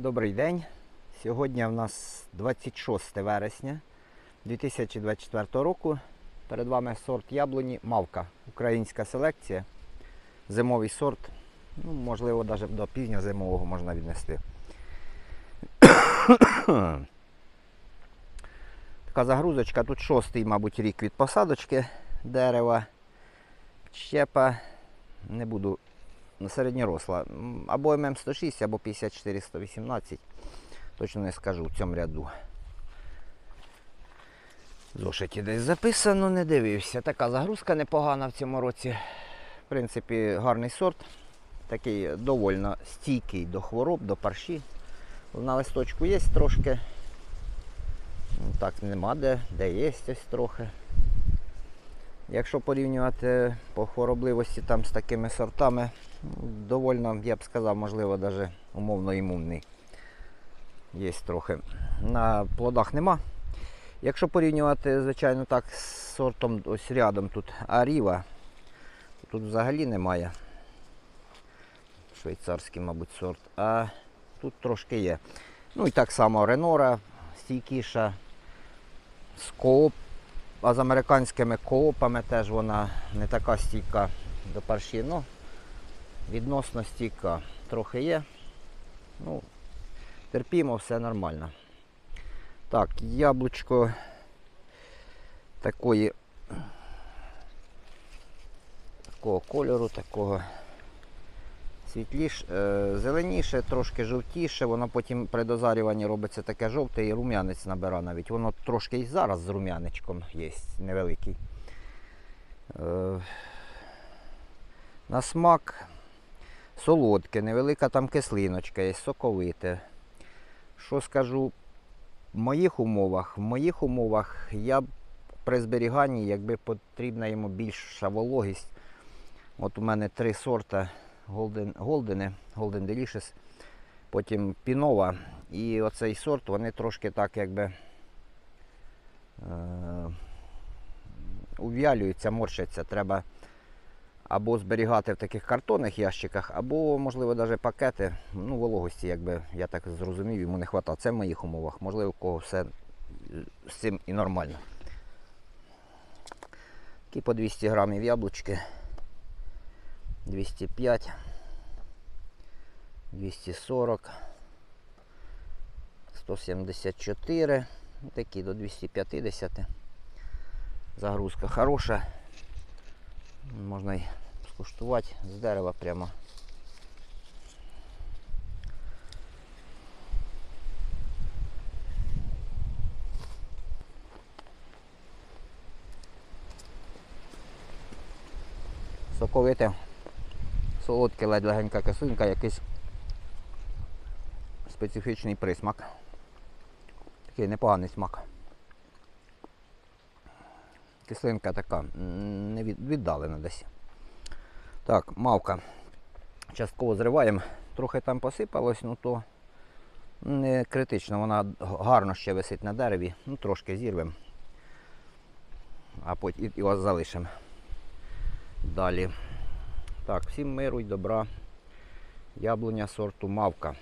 Добрий день. Сьогодні в нас 26 вересня 2024 року. Перед вами сорт яблуні Мавка. Українська селекція. Зимовий сорт. Ну, можливо, навіть до пізньозимового можна віднести. Така загрузочка. Тут шостий, мабуть, рік від посадочки дерева. Щепа. Не буду середньоросла. Або ММ106, або 54-118. Точно не скажу в цьому ряду. Зошиті десь записано, не дивився. Така загрузка непогана в цьому році. В принципі, гарний сорт. Такий довольно стійкий до хвороб, до парші. На листочку є трошки. Ну, Так, нема де, де є ось трохи. Якщо порівнювати по хворобливості там з такими сортами, довольно, я б сказав, можливо, навіть умовно імунний. Є трохи. На плодах нема. Якщо порівнювати, звичайно, так з сортом, ось рядом тут Аріва, тут взагалі немає. Швейцарський, мабуть, сорт. А тут трошки є. Ну і так само Ренора, стійкіша, з кооп а з американськими коопами теж вона не така стійка до парші. Ну, відносно стійка. Трохи є. Ну, терпімо, все нормально. Так, яблучко такої такого кольору, такого світліше, зеленіше, трошки жовтіше, воно потім при дозарюванні робиться таке жовте і рум'янець набира навіть. Воно трошки і зараз з рум'яничком є невеликий. Е, на смак солодке, невелика там кислиночка є, соковите. Що скажу, в моїх умовах, в моїх умовах я при зберіганні, якби потрібна йому більша вологість. От у мене три сорта Golden, Голдени, Golden Delicious, потім Пінова. І оцей сорт, вони трошки так якби е, ув'ялюються, морщаться. Треба або зберігати в таких картонних ящиках, або, можливо, навіть пакети. Ну, вологості, якби я так зрозумів, йому не вистачає. Це в моїх умовах. Можливо, у кого все з цим і нормально. Такі по 200 грамів яблучки. 205, 240, 174, ну, такі до 250. Загрузка хороша. Можна й скуштувати з дерева прямо. Соковите солодке, ледь легенька кислинка, якийсь специфічний присмак. Такий непоганий смак. Кислинка така, не віддалена десь. Так, мавка. Частково зриваємо. Трохи там посипалось, ну то не критично, вона гарно ще висить на дереві. Ну, трошки зірвемо. А потім і його залишимо. Далі. Так, всім миру й добра. Яблуня сорту мавка.